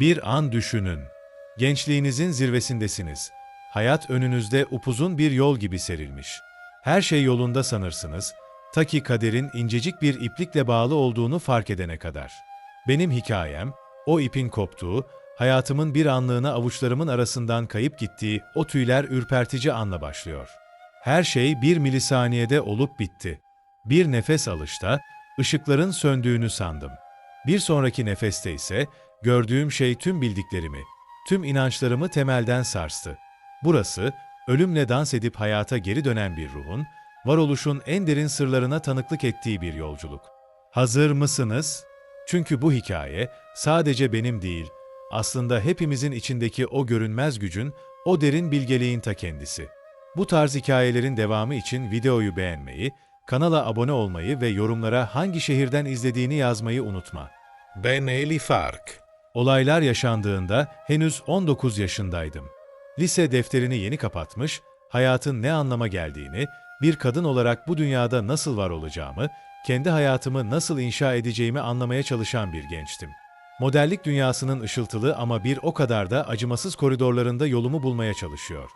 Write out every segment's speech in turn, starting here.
Bir an düşünün. Gençliğinizin zirvesindesiniz. Hayat önünüzde upuzun bir yol gibi serilmiş. Her şey yolunda sanırsınız, ta ki kaderin incecik bir iplikle bağlı olduğunu fark edene kadar. Benim hikayem, o ipin koptuğu, hayatımın bir anlığına avuçlarımın arasından kayıp gittiği o tüyler ürpertici anla başlıyor. Her şey bir milisaniyede olup bitti. Bir nefes alışta, ışıkların söndüğünü sandım. Bir sonraki nefeste ise gördüğüm şey tüm bildiklerimi, tüm inançlarımı temelden sarstı. Burası, ölümle dans edip hayata geri dönen bir ruhun, varoluşun en derin sırlarına tanıklık ettiği bir yolculuk. Hazır mısınız? Çünkü bu hikaye sadece benim değil, aslında hepimizin içindeki o görünmez gücün, o derin bilgeliğin ta kendisi. Bu tarz hikayelerin devamı için videoyu beğenmeyi, kanala abone olmayı ve yorumlara hangi şehirden izlediğini yazmayı unutma. Ben Eli Fark. Olaylar yaşandığında henüz 19 yaşındaydım. Lise defterini yeni kapatmış, hayatın ne anlama geldiğini, bir kadın olarak bu dünyada nasıl var olacağımı, kendi hayatımı nasıl inşa edeceğimi anlamaya çalışan bir gençtim. Modellik dünyasının ışıltılı ama bir o kadar da acımasız koridorlarında yolumu bulmaya çalışıyor.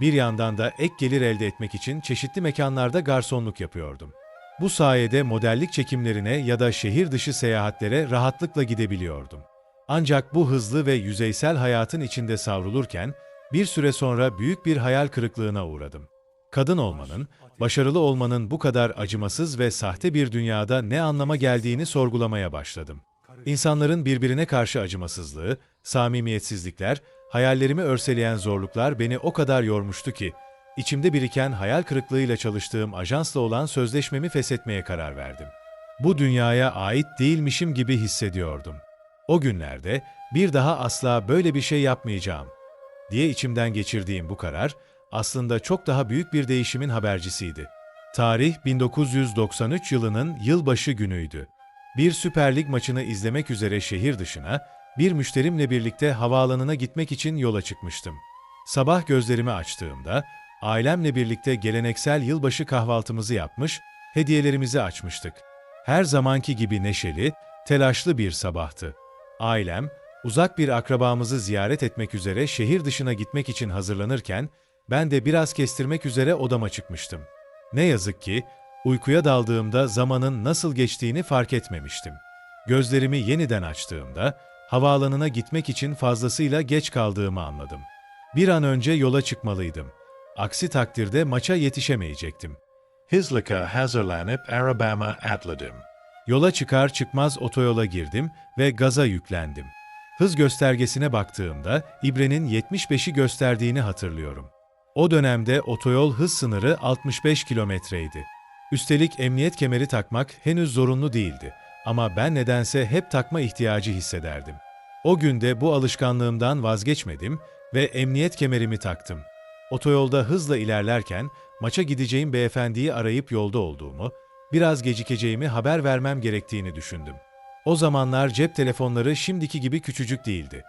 Bir yandan da ek gelir elde etmek için çeşitli mekanlarda garsonluk yapıyordum. Bu sayede modellik çekimlerine ya da şehir dışı seyahatlere rahatlıkla gidebiliyordum. Ancak bu hızlı ve yüzeysel hayatın içinde savrulurken bir süre sonra büyük bir hayal kırıklığına uğradım. Kadın olmanın, başarılı olmanın bu kadar acımasız ve sahte bir dünyada ne anlama geldiğini sorgulamaya başladım. İnsanların birbirine karşı acımasızlığı, samimiyetsizlikler, hayallerimi örseleyen zorluklar beni o kadar yormuştu ki, içimde biriken hayal kırıklığıyla çalıştığım ajansla olan sözleşmemi feshetmeye karar verdim. Bu dünyaya ait değilmişim gibi hissediyordum. O günlerde bir daha asla böyle bir şey yapmayacağım diye içimden geçirdiğim bu karar aslında çok daha büyük bir değişimin habercisiydi. Tarih 1993 yılının yılbaşı günüydü. Bir Süper Lig maçını izlemek üzere şehir dışına, bir müşterimle birlikte havaalanına gitmek için yola çıkmıştım. Sabah gözlerimi açtığımda, ailemle birlikte geleneksel yılbaşı kahvaltımızı yapmış, hediyelerimizi açmıştık. Her zamanki gibi neşeli, telaşlı bir sabahtı. Ailem, uzak bir akrabamızı ziyaret etmek üzere şehir dışına gitmek için hazırlanırken, ben de biraz kestirmek üzere odama çıkmıştım. Ne yazık ki, uykuya daldığımda zamanın nasıl geçtiğini fark etmemiştim. Gözlerimi yeniden açtığımda, havaalanına gitmek için fazlasıyla geç kaldığımı anladım. Bir an önce yola çıkmalıydım. Aksi takdirde maça yetişemeyecektim. Hızlıca hazırlanıp arabama atladım. Yola çıkar çıkmaz otoyola girdim ve gaza yüklendim. Hız göstergesine baktığımda ibrenin 75'i gösterdiğini hatırlıyorum. O dönemde otoyol hız sınırı 65 kilometreydi. Üstelik emniyet kemeri takmak henüz zorunlu değildi ama ben nedense hep takma ihtiyacı hissederdim. O günde bu alışkanlığımdan vazgeçmedim ve emniyet kemerimi taktım. Otoyolda hızla ilerlerken maça gideceğim beyefendiyi arayıp yolda olduğumu, biraz gecikeceğimi haber vermem gerektiğini düşündüm. O zamanlar cep telefonları şimdiki gibi küçücük değildi.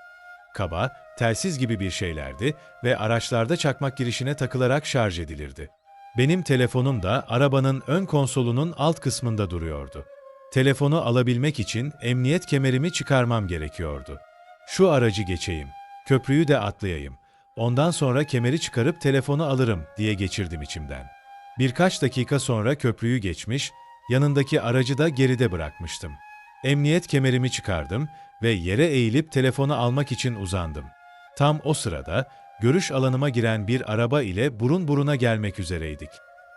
Kaba, telsiz gibi bir şeylerdi ve araçlarda çakmak girişine takılarak şarj edilirdi. Benim telefonum da arabanın ön konsolunun alt kısmında duruyordu. Telefonu alabilmek için emniyet kemerimi çıkarmam gerekiyordu. Şu aracı geçeyim, köprüyü de atlayayım. Ondan sonra kemeri çıkarıp telefonu alırım diye geçirdim içimden. Birkaç dakika sonra köprüyü geçmiş, yanındaki aracı da geride bırakmıştım. Emniyet kemerimi çıkardım ve yere eğilip telefonu almak için uzandım. Tam o sırada görüş alanıma giren bir araba ile burun buruna gelmek üzereydik.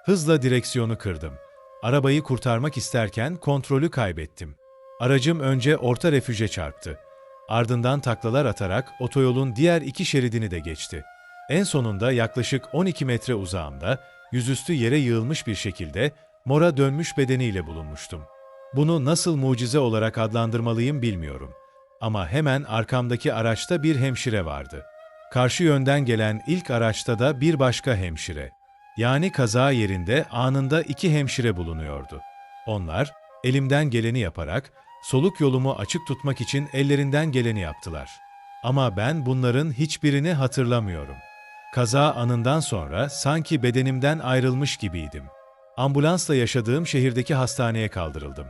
Hızla direksiyonu kırdım. Arabayı kurtarmak isterken kontrolü kaybettim. Aracım önce orta refüje çarptı. Ardından taklalar atarak otoyolun diğer iki şeridini de geçti. En sonunda yaklaşık 12 metre uzağımda, yüzüstü yere yığılmış bir şekilde mora dönmüş bedeniyle bulunmuştum. Bunu nasıl mucize olarak adlandırmalıyım bilmiyorum. Ama hemen arkamdaki araçta bir hemşire vardı. Karşı yönden gelen ilk araçta da bir başka hemşire. Yani kaza yerinde anında iki hemşire bulunuyordu. Onlar, elimden geleni yaparak, soluk yolumu açık tutmak için ellerinden geleni yaptılar. Ama ben bunların hiçbirini hatırlamıyorum. Kaza anından sonra sanki bedenimden ayrılmış gibiydim. Ambulansla yaşadığım şehirdeki hastaneye kaldırıldım.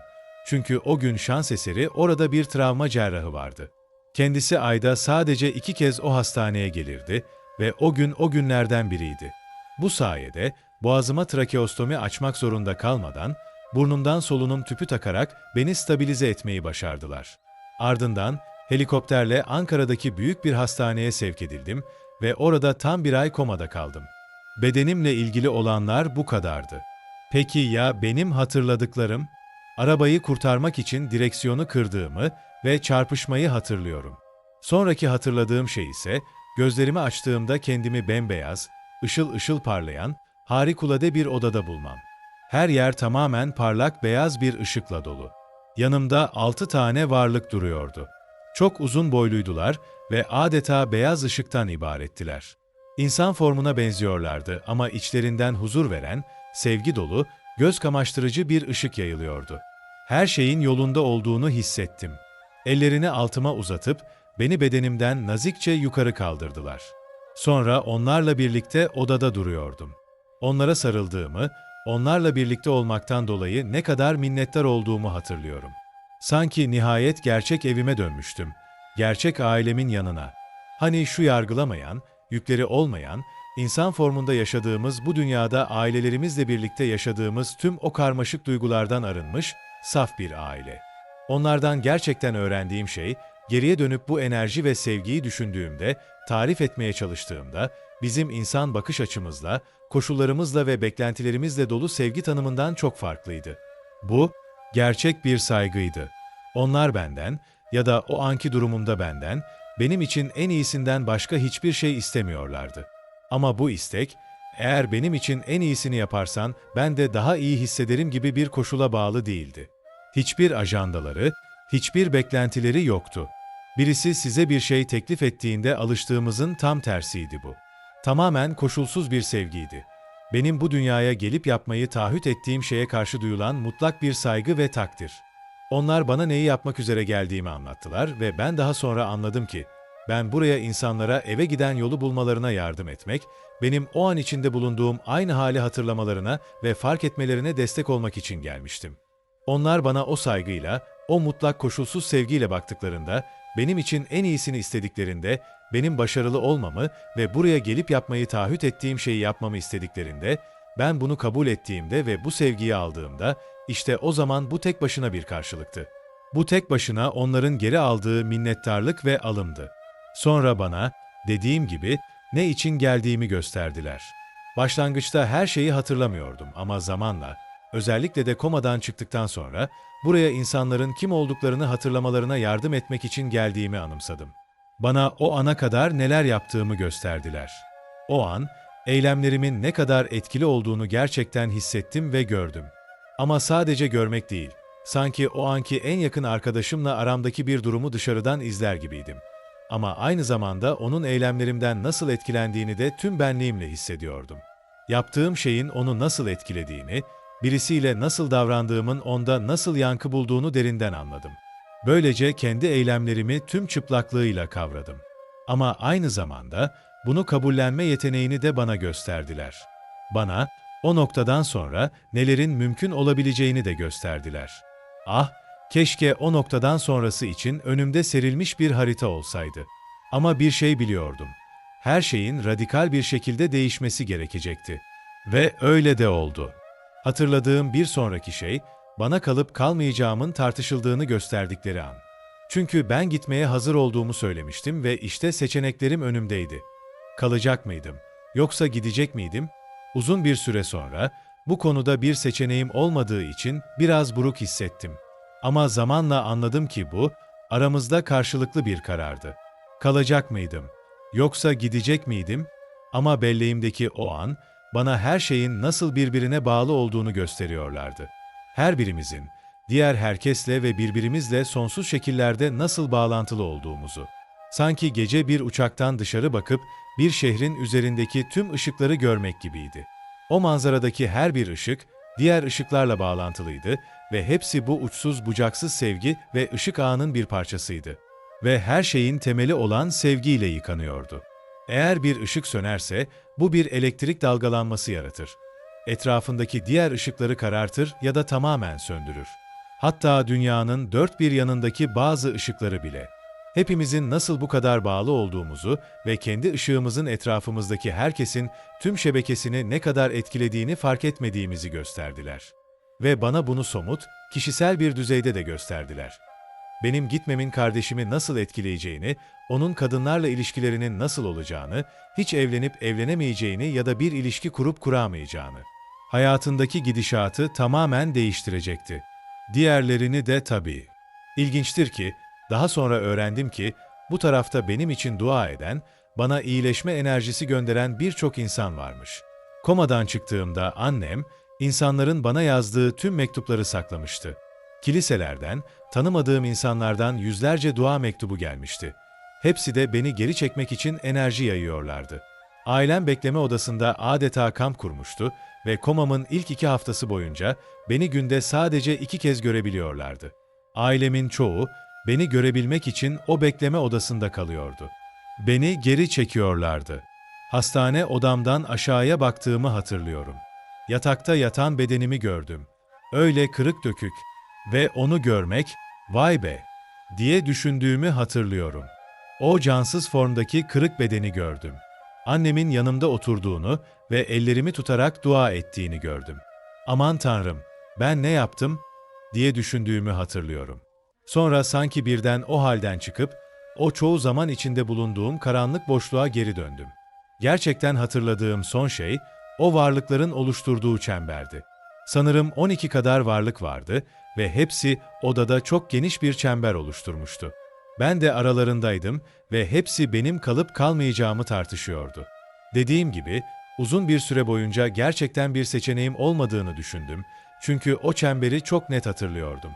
Çünkü o gün şans eseri orada bir travma cerrahı vardı. Kendisi ayda sadece iki kez o hastaneye gelirdi ve o gün o günlerden biriydi. Bu sayede boğazıma trakeostomi açmak zorunda kalmadan burnumdan solunum tüpü takarak beni stabilize etmeyi başardılar. Ardından helikopterle Ankara'daki büyük bir hastaneye sevk edildim ve orada tam bir ay komada kaldım. Bedenimle ilgili olanlar bu kadardı. Peki ya benim hatırladıklarım? Arabayı kurtarmak için direksiyonu kırdığımı ve çarpışmayı hatırlıyorum. Sonraki hatırladığım şey ise gözlerimi açtığımda kendimi bembeyaz, ışıl ışıl parlayan, harikulade bir odada bulmam. Her yer tamamen parlak beyaz bir ışıkla dolu. Yanımda altı tane varlık duruyordu. Çok uzun boyluydular ve adeta beyaz ışıktan ibarettiler. İnsan formuna benziyorlardı ama içlerinden huzur veren, sevgi dolu, göz kamaştırıcı bir ışık yayılıyordu. Her şeyin yolunda olduğunu hissettim. Ellerini altıma uzatıp beni bedenimden nazikçe yukarı kaldırdılar. Sonra onlarla birlikte odada duruyordum. Onlara sarıldığımı, onlarla birlikte olmaktan dolayı ne kadar minnettar olduğumu hatırlıyorum. Sanki nihayet gerçek evime dönmüştüm. Gerçek ailemin yanına. Hani şu yargılamayan, yükleri olmayan, insan formunda yaşadığımız bu dünyada ailelerimizle birlikte yaşadığımız tüm o karmaşık duygulardan arınmış, saf bir aile. Onlardan gerçekten öğrendiğim şey, geriye dönüp bu enerji ve sevgiyi düşündüğümde, tarif etmeye çalıştığımda, bizim insan bakış açımızla, koşullarımızla ve beklentilerimizle dolu sevgi tanımından çok farklıydı. Bu, gerçek bir saygıydı. Onlar benden ya da o anki durumumda benden, benim için en iyisinden başka hiçbir şey istemiyorlardı. Ama bu istek, eğer benim için en iyisini yaparsan ben de daha iyi hissederim gibi bir koşula bağlı değildi. Hiçbir ajandaları, hiçbir beklentileri yoktu. Birisi size bir şey teklif ettiğinde alıştığımızın tam tersiydi bu. Tamamen koşulsuz bir sevgiydi. Benim bu dünyaya gelip yapmayı taahhüt ettiğim şeye karşı duyulan mutlak bir saygı ve takdir. Onlar bana neyi yapmak üzere geldiğimi anlattılar ve ben daha sonra anladım ki ben buraya insanlara eve giden yolu bulmalarına yardım etmek, benim o an içinde bulunduğum aynı hali hatırlamalarına ve fark etmelerine destek olmak için gelmiştim. Onlar bana o saygıyla, o mutlak koşulsuz sevgiyle baktıklarında, benim için en iyisini istediklerinde, benim başarılı olmamı ve buraya gelip yapmayı taahhüt ettiğim şeyi yapmamı istediklerinde, ben bunu kabul ettiğimde ve bu sevgiyi aldığımda, işte o zaman bu tek başına bir karşılıktı. Bu tek başına onların geri aldığı minnettarlık ve alımdı. Sonra bana, dediğim gibi, ne için geldiğimi gösterdiler. Başlangıçta her şeyi hatırlamıyordum ama zamanla, özellikle de komadan çıktıktan sonra, buraya insanların kim olduklarını hatırlamalarına yardım etmek için geldiğimi anımsadım. Bana o ana kadar neler yaptığımı gösterdiler. O an, eylemlerimin ne kadar etkili olduğunu gerçekten hissettim ve gördüm. Ama sadece görmek değil, sanki o anki en yakın arkadaşımla aramdaki bir durumu dışarıdan izler gibiydim. Ama aynı zamanda onun eylemlerimden nasıl etkilendiğini de tüm benliğimle hissediyordum. Yaptığım şeyin onu nasıl etkilediğini, birisiyle nasıl davrandığımın onda nasıl yankı bulduğunu derinden anladım. Böylece kendi eylemlerimi tüm çıplaklığıyla kavradım. Ama aynı zamanda bunu kabullenme yeteneğini de bana gösterdiler. Bana o noktadan sonra nelerin mümkün olabileceğini de gösterdiler. Ah, keşke o noktadan sonrası için önümde serilmiş bir harita olsaydı. Ama bir şey biliyordum. Her şeyin radikal bir şekilde değişmesi gerekecekti. Ve öyle de oldu. Hatırladığım bir sonraki şey, bana kalıp kalmayacağımın tartışıldığını gösterdikleri an. Çünkü ben gitmeye hazır olduğumu söylemiştim ve işte seçeneklerim önümdeydi. Kalacak mıydım? Yoksa gidecek miydim? Uzun bir süre sonra bu konuda bir seçeneğim olmadığı için biraz buruk hissettim. Ama zamanla anladım ki bu aramızda karşılıklı bir karardı. Kalacak mıydım? Yoksa gidecek miydim? Ama belleğimdeki o an bana her şeyin nasıl birbirine bağlı olduğunu gösteriyorlardı. Her birimizin diğer herkesle ve birbirimizle sonsuz şekillerde nasıl bağlantılı olduğumuzu. Sanki gece bir uçaktan dışarı bakıp bir şehrin üzerindeki tüm ışıkları görmek gibiydi. O manzaradaki her bir ışık diğer ışıklarla bağlantılıydı ve hepsi bu uçsuz bucaksız sevgi ve ışık ağının bir parçasıydı. Ve her şeyin temeli olan sevgiyle yıkanıyordu. Eğer bir ışık sönerse bu bir elektrik dalgalanması yaratır. Etrafındaki diğer ışıkları karartır ya da tamamen söndürür. Hatta dünyanın dört bir yanındaki bazı ışıkları bile. Hepimizin nasıl bu kadar bağlı olduğumuzu ve kendi ışığımızın etrafımızdaki herkesin tüm şebekesini ne kadar etkilediğini fark etmediğimizi gösterdiler. Ve bana bunu somut, kişisel bir düzeyde de gösterdiler. Benim gitmemin kardeşimi nasıl etkileyeceğini, onun kadınlarla ilişkilerinin nasıl olacağını, hiç evlenip evlenemeyeceğini ya da bir ilişki kurup kuramayacağını. Hayatındaki gidişatı tamamen değiştirecekti. Diğerlerini de tabii. İlginçtir ki, daha sonra öğrendim ki, bu tarafta benim için dua eden, bana iyileşme enerjisi gönderen birçok insan varmış. Komadan çıktığımda annem, insanların bana yazdığı tüm mektupları saklamıştı. Kiliselerden, tanımadığım insanlardan yüzlerce dua mektubu gelmişti. Hepsi de beni geri çekmek için enerji yayıyorlardı. Ailem bekleme odasında adeta kamp kurmuştu ve komamın ilk iki haftası boyunca beni günde sadece iki kez görebiliyorlardı. Ailemin çoğu beni görebilmek için o bekleme odasında kalıyordu. Beni geri çekiyorlardı. Hastane odamdan aşağıya baktığımı hatırlıyorum. Yatakta yatan bedenimi gördüm. Öyle kırık dökük ve onu görmek, vay be, diye düşündüğümü hatırlıyorum. O cansız formdaki kırık bedeni gördüm. Annemin yanımda oturduğunu ve ellerimi tutarak dua ettiğini gördüm. Aman Tanrım, ben ne yaptım diye düşündüğümü hatırlıyorum. Sonra sanki birden o halden çıkıp o çoğu zaman içinde bulunduğum karanlık boşluğa geri döndüm. Gerçekten hatırladığım son şey o varlıkların oluşturduğu çemberdi. Sanırım 12 kadar varlık vardı ve hepsi odada çok geniş bir çember oluşturmuştu. Ben de aralarındaydım ve hepsi benim kalıp kalmayacağımı tartışıyordu. Dediğim gibi uzun bir süre boyunca gerçekten bir seçeneğim olmadığını düşündüm çünkü o çemberi çok net hatırlıyordum.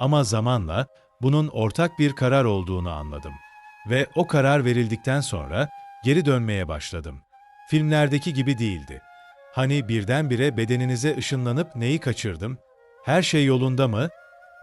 Ama zamanla bunun ortak bir karar olduğunu anladım. Ve o karar verildikten sonra geri dönmeye başladım. Filmlerdeki gibi değildi. Hani birdenbire bedeninize ışınlanıp neyi kaçırdım? Her şey yolunda mı?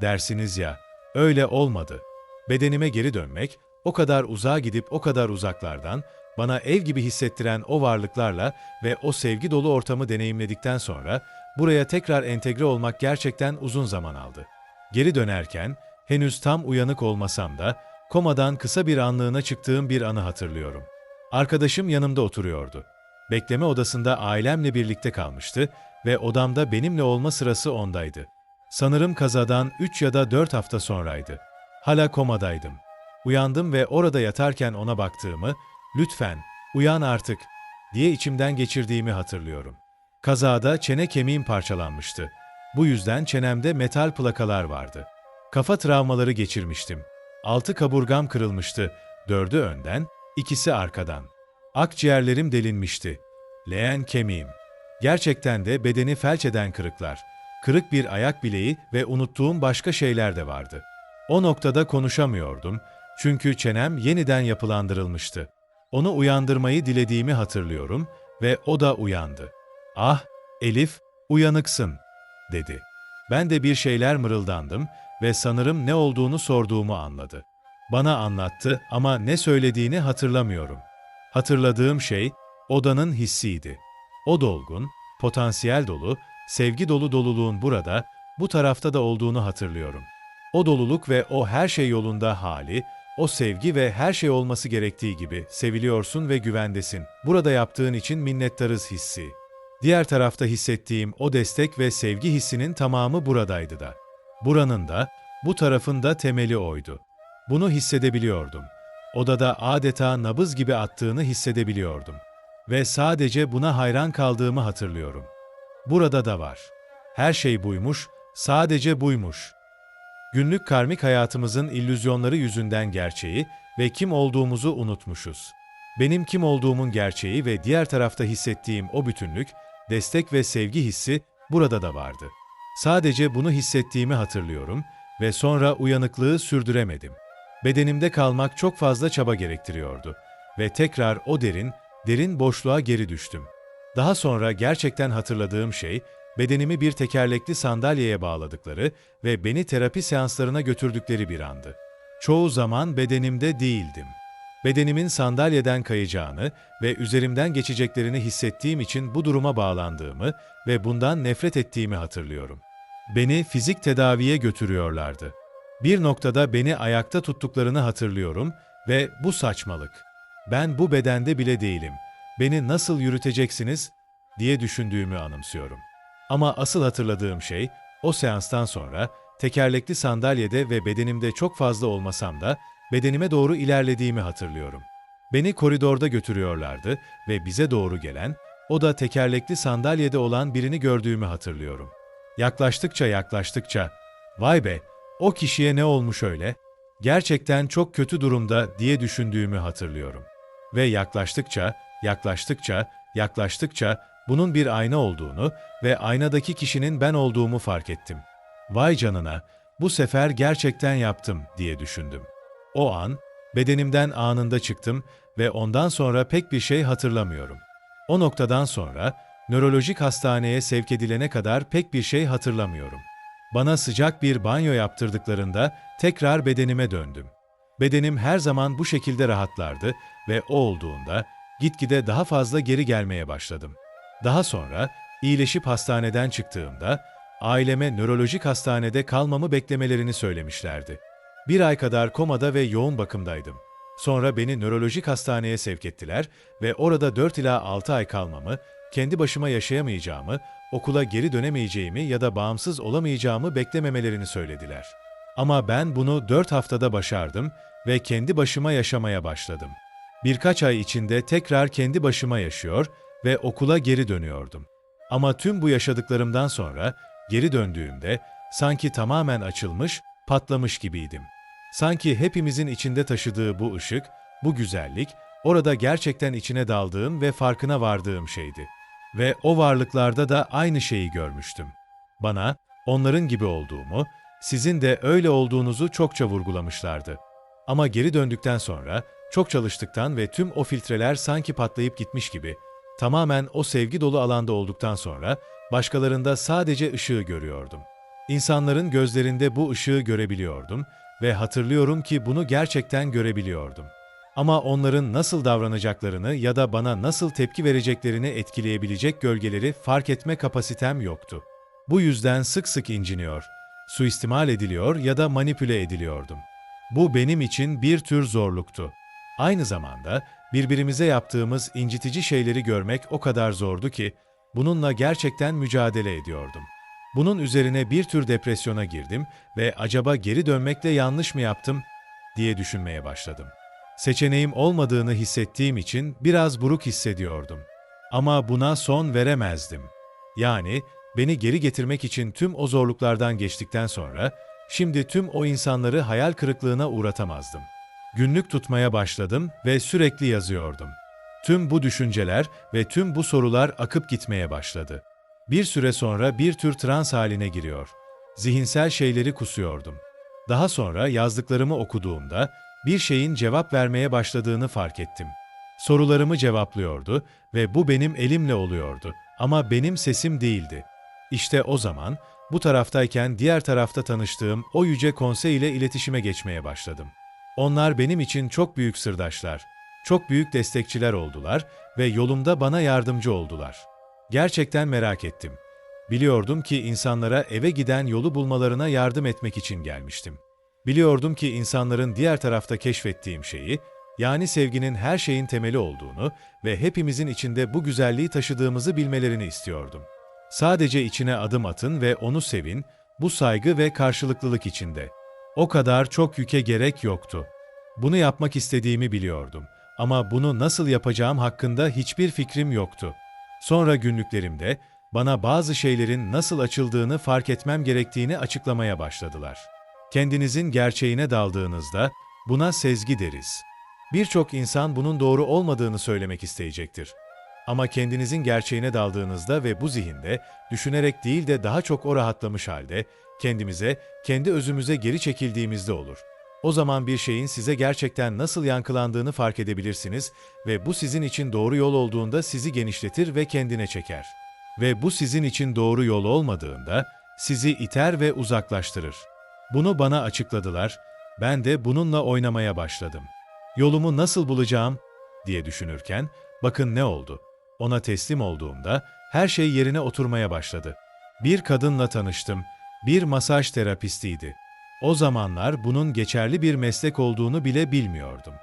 Dersiniz ya. Öyle olmadı. Bedenime geri dönmek, o kadar uzağa gidip o kadar uzaklardan, bana ev gibi hissettiren o varlıklarla ve o sevgi dolu ortamı deneyimledikten sonra buraya tekrar entegre olmak gerçekten uzun zaman aldı. Geri dönerken henüz tam uyanık olmasam da komadan kısa bir anlığına çıktığım bir anı hatırlıyorum. Arkadaşım yanımda oturuyordu. Bekleme odasında ailemle birlikte kalmıştı ve odamda benimle olma sırası ondaydı. Sanırım kazadan 3 ya da 4 hafta sonraydı. Hala komadaydım. Uyandım ve orada yatarken ona baktığımı, lütfen uyan artık diye içimden geçirdiğimi hatırlıyorum. Kazada çene kemiğim parçalanmıştı. Bu yüzden çenemde metal plakalar vardı. Kafa travmaları geçirmiştim. Altı kaburgam kırılmıştı. Dördü önden, ikisi arkadan. Akciğerlerim delinmişti. Leğen kemiğim. Gerçekten de bedeni felç eden kırıklar. Kırık bir ayak bileği ve unuttuğum başka şeyler de vardı. O noktada konuşamıyordum çünkü çenem yeniden yapılandırılmıştı. Onu uyandırmayı dilediğimi hatırlıyorum ve o da uyandı. Ah, Elif, uyanıksın, dedi. Ben de bir şeyler mırıldandım ve sanırım ne olduğunu sorduğumu anladı. Bana anlattı ama ne söylediğini hatırlamıyorum. Hatırladığım şey odanın hissiydi. O dolgun, potansiyel dolu, sevgi dolu doluluğun burada, bu tarafta da olduğunu hatırlıyorum. O doluluk ve o her şey yolunda hali, o sevgi ve her şey olması gerektiği gibi seviliyorsun ve güvendesin. Burada yaptığın için minnettarız hissi. Diğer tarafta hissettiğim o destek ve sevgi hissinin tamamı buradaydı da. Buranın da, bu tarafın da temeli oydu. Bunu hissedebiliyordum. Odada adeta nabız gibi attığını hissedebiliyordum. Ve sadece buna hayran kaldığımı hatırlıyorum. Burada da var. Her şey buymuş, sadece buymuş. Günlük karmik hayatımızın illüzyonları yüzünden gerçeği ve kim olduğumuzu unutmuşuz. Benim kim olduğumun gerçeği ve diğer tarafta hissettiğim o bütünlük, destek ve sevgi hissi burada da vardı. Sadece bunu hissettiğimi hatırlıyorum ve sonra uyanıklığı sürdüremedim. Bedenimde kalmak çok fazla çaba gerektiriyordu ve tekrar o derin, derin boşluğa geri düştüm. Daha sonra gerçekten hatırladığım şey, bedenimi bir tekerlekli sandalyeye bağladıkları ve beni terapi seanslarına götürdükleri bir andı. Çoğu zaman bedenimde değildim. Bedenimin sandalyeden kayacağını ve üzerimden geçeceklerini hissettiğim için bu duruma bağlandığımı ve bundan nefret ettiğimi hatırlıyorum. Beni fizik tedaviye götürüyorlardı. Bir noktada beni ayakta tuttuklarını hatırlıyorum ve bu saçmalık. Ben bu bedende bile değilim. Beni nasıl yürüteceksiniz diye düşündüğümü anımsıyorum. Ama asıl hatırladığım şey o seanstan sonra tekerlekli sandalyede ve bedenimde çok fazla olmasam da bedenime doğru ilerlediğimi hatırlıyorum. Beni koridorda götürüyorlardı ve bize doğru gelen, o da tekerlekli sandalyede olan birini gördüğümü hatırlıyorum. Yaklaştıkça yaklaştıkça, vay be, o kişiye ne olmuş öyle? Gerçekten çok kötü durumda diye düşündüğümü hatırlıyorum. Ve yaklaştıkça, yaklaştıkça, yaklaştıkça bunun bir ayna olduğunu ve aynadaki kişinin ben olduğumu fark ettim. Vay canına, bu sefer gerçekten yaptım diye düşündüm. O an, bedenimden anında çıktım ve ondan sonra pek bir şey hatırlamıyorum. O noktadan sonra, nörolojik hastaneye sevk edilene kadar pek bir şey hatırlamıyorum. Bana sıcak bir banyo yaptırdıklarında tekrar bedenime döndüm. Bedenim her zaman bu şekilde rahatlardı ve o olduğunda gitgide daha fazla geri gelmeye başladım. Daha sonra iyileşip hastaneden çıktığımda aileme nörolojik hastanede kalmamı beklemelerini söylemişlerdi. Bir ay kadar komada ve yoğun bakımdaydım. Sonra beni nörolojik hastaneye sevk ettiler ve orada 4 ila 6 ay kalmamı, kendi başıma yaşayamayacağımı, okula geri dönemeyeceğimi ya da bağımsız olamayacağımı beklememelerini söylediler. Ama ben bunu 4 haftada başardım ve kendi başıma yaşamaya başladım. Birkaç ay içinde tekrar kendi başıma yaşıyor ve okula geri dönüyordum. Ama tüm bu yaşadıklarımdan sonra geri döndüğümde sanki tamamen açılmış, patlamış gibiydim. Sanki hepimizin içinde taşıdığı bu ışık, bu güzellik, orada gerçekten içine daldığım ve farkına vardığım şeydi. Ve o varlıklarda da aynı şeyi görmüştüm. Bana, onların gibi olduğumu, sizin de öyle olduğunuzu çokça vurgulamışlardı. Ama geri döndükten sonra, çok çalıştıktan ve tüm o filtreler sanki patlayıp gitmiş gibi, tamamen o sevgi dolu alanda olduktan sonra, başkalarında sadece ışığı görüyordum. İnsanların gözlerinde bu ışığı görebiliyordum ve hatırlıyorum ki bunu gerçekten görebiliyordum. Ama onların nasıl davranacaklarını ya da bana nasıl tepki vereceklerini etkileyebilecek gölgeleri fark etme kapasitem yoktu. Bu yüzden sık sık inciniyor, suistimal ediliyor ya da manipüle ediliyordum. Bu benim için bir tür zorluktu. Aynı zamanda birbirimize yaptığımız incitici şeyleri görmek o kadar zordu ki bununla gerçekten mücadele ediyordum. Bunun üzerine bir tür depresyona girdim ve acaba geri dönmekle yanlış mı yaptım diye düşünmeye başladım. Seçeneğim olmadığını hissettiğim için biraz buruk hissediyordum. Ama buna son veremezdim. Yani beni geri getirmek için tüm o zorluklardan geçtikten sonra şimdi tüm o insanları hayal kırıklığına uğratamazdım. Günlük tutmaya başladım ve sürekli yazıyordum. Tüm bu düşünceler ve tüm bu sorular akıp gitmeye başladı. Bir süre sonra bir tür trans haline giriyor. Zihinsel şeyleri kusuyordum. Daha sonra yazdıklarımı okuduğumda bir şeyin cevap vermeye başladığını fark ettim. Sorularımı cevaplıyordu ve bu benim elimle oluyordu ama benim sesim değildi. İşte o zaman bu taraftayken diğer tarafta tanıştığım o yüce konsey ile iletişime geçmeye başladım. Onlar benim için çok büyük sırdaşlar, çok büyük destekçiler oldular ve yolumda bana yardımcı oldular. Gerçekten merak ettim. Biliyordum ki insanlara eve giden yolu bulmalarına yardım etmek için gelmiştim. Biliyordum ki insanların diğer tarafta keşfettiğim şeyi, yani sevginin her şeyin temeli olduğunu ve hepimizin içinde bu güzelliği taşıdığımızı bilmelerini istiyordum. Sadece içine adım atın ve onu sevin, bu saygı ve karşılıklılık içinde. O kadar çok yüke gerek yoktu. Bunu yapmak istediğimi biliyordum ama bunu nasıl yapacağım hakkında hiçbir fikrim yoktu. Sonra günlüklerimde bana bazı şeylerin nasıl açıldığını fark etmem gerektiğini açıklamaya başladılar. Kendinizin gerçeğine daldığınızda buna sezgi deriz. Birçok insan bunun doğru olmadığını söylemek isteyecektir. Ama kendinizin gerçeğine daldığınızda ve bu zihinde düşünerek değil de daha çok o rahatlamış halde kendimize, kendi özümüze geri çekildiğimizde olur. O zaman bir şeyin size gerçekten nasıl yankılandığını fark edebilirsiniz ve bu sizin için doğru yol olduğunda sizi genişletir ve kendine çeker. Ve bu sizin için doğru yol olmadığında sizi iter ve uzaklaştırır. Bunu bana açıkladılar, ben de bununla oynamaya başladım. Yolumu nasıl bulacağım diye düşünürken bakın ne oldu. Ona teslim olduğumda her şey yerine oturmaya başladı. Bir kadınla tanıştım. Bir masaj terapistiydi. O zamanlar bunun geçerli bir meslek olduğunu bile bilmiyordum.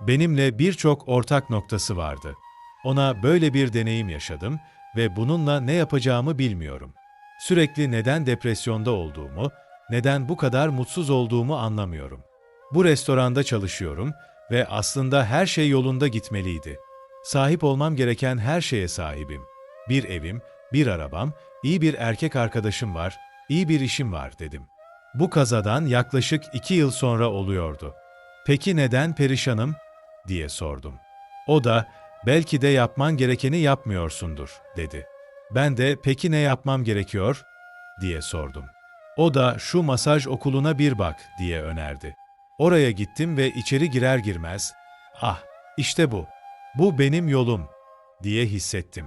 Benimle birçok ortak noktası vardı. Ona böyle bir deneyim yaşadım ve bununla ne yapacağımı bilmiyorum. Sürekli neden depresyonda olduğumu, neden bu kadar mutsuz olduğumu anlamıyorum. Bu restoranda çalışıyorum ve aslında her şey yolunda gitmeliydi. Sahip olmam gereken her şeye sahibim. Bir evim, bir arabam, iyi bir erkek arkadaşım var, iyi bir işim var dedim. Bu kazadan yaklaşık iki yıl sonra oluyordu. Peki neden perişanım? diye sordum. O da belki de yapman gerekeni yapmıyorsundur dedi. Ben de peki ne yapmam gerekiyor? diye sordum. O da şu masaj okuluna bir bak diye önerdi. Oraya gittim ve içeri girer girmez, ah işte bu, bu benim yolum diye hissettim.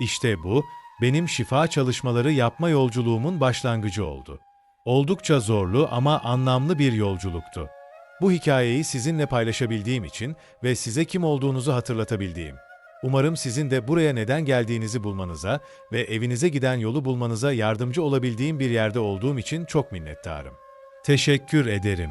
İşte bu, benim şifa çalışmaları yapma yolculuğumun başlangıcı oldu. Oldukça zorlu ama anlamlı bir yolculuktu. Bu hikayeyi sizinle paylaşabildiğim için ve size kim olduğunuzu hatırlatabildiğim. Umarım sizin de buraya neden geldiğinizi bulmanıza ve evinize giden yolu bulmanıza yardımcı olabildiğim bir yerde olduğum için çok minnettarım. Teşekkür ederim.